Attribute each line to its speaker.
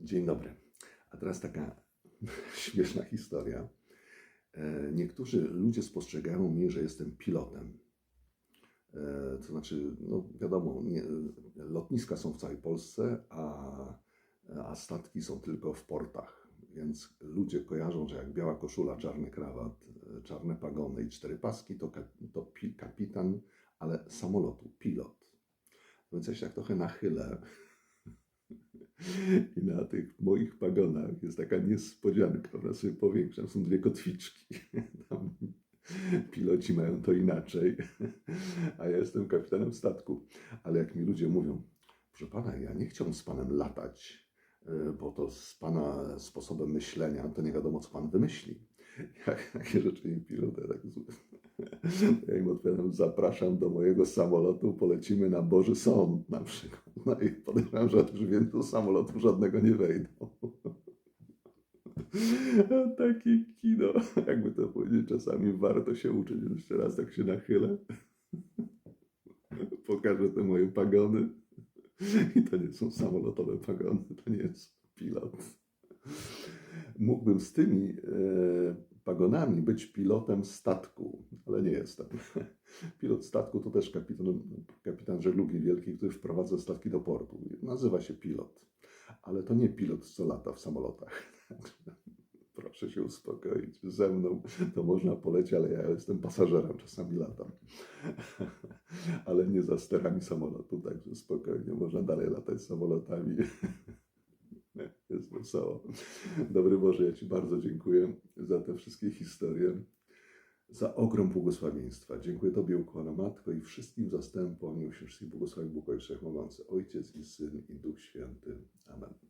Speaker 1: Dzień dobry. A teraz taka śmieszna historia. E, Niektórzy ludzie spostrzegają mnie, że jestem pilotem. E, To znaczy, no wiadomo, nie, lotniska są w całej Polsce, a, a statki są tylko w portach. Więc ludzie kojarzą, że jak biała koszula, czarny krawat, czarne pagony i cztery paski, to, to pi, kapitan, ale samolotu, pilot. Więc ja się tak trochę nachylę i na tych moich pagonach jest taka niespodzianka, ona sobie powiększam, są dwie kotwiczki. Tam piloci mają to inaczej, a ja jestem kapitanem statku. Ale jak mi ludzie mówią, proszę pana, ja nie chciałbym z panem latać, y, bo to z pana sposobem myślenia, to nie wiadomo, co pan wymyśli. Jak takie rzeczy piszą, to ja tak ja im odpowiadam, zapraszam do mojego samolotu, polecimy na Boży Sąd na przykład. No i podejrzewam, że od do samolotu żadnego nie wejdą. A Takie kino, jakby to powiedzieć, czasami warto się uczyć. Jeszcze raz tak się nachylę. Pokażę te moje pagony. I to nie są samolotowe pagony, to nie jest pilot. Mógłbym z tymi e, pagonami być pilotem statku, ale nie jestem. Pilot statku to też kapitan, kapitan żeglugi wielkiej, który wprowadza statki do portu. Nazywa się pilot, ale to nie pilot, co lata w samolotach. Proszę się uspokoić. Ze mną to można polecieć, ale ja jestem pasażerem, czasami latam. Ale nie za sterami samolotu, także spokojnie, można dalej latać samolotami. Jest wesoło. Dobry Boże, ja Ci bardzo dziękuję za te wszystkie historie, za ogrom błogosławieństwa. Dziękuję Tobie, ukłona Matko i wszystkim zastępom, niech się wszystkich błogosławi Bóg Wszechmogący, Ojciec i Syn i Duch Święty. Amen.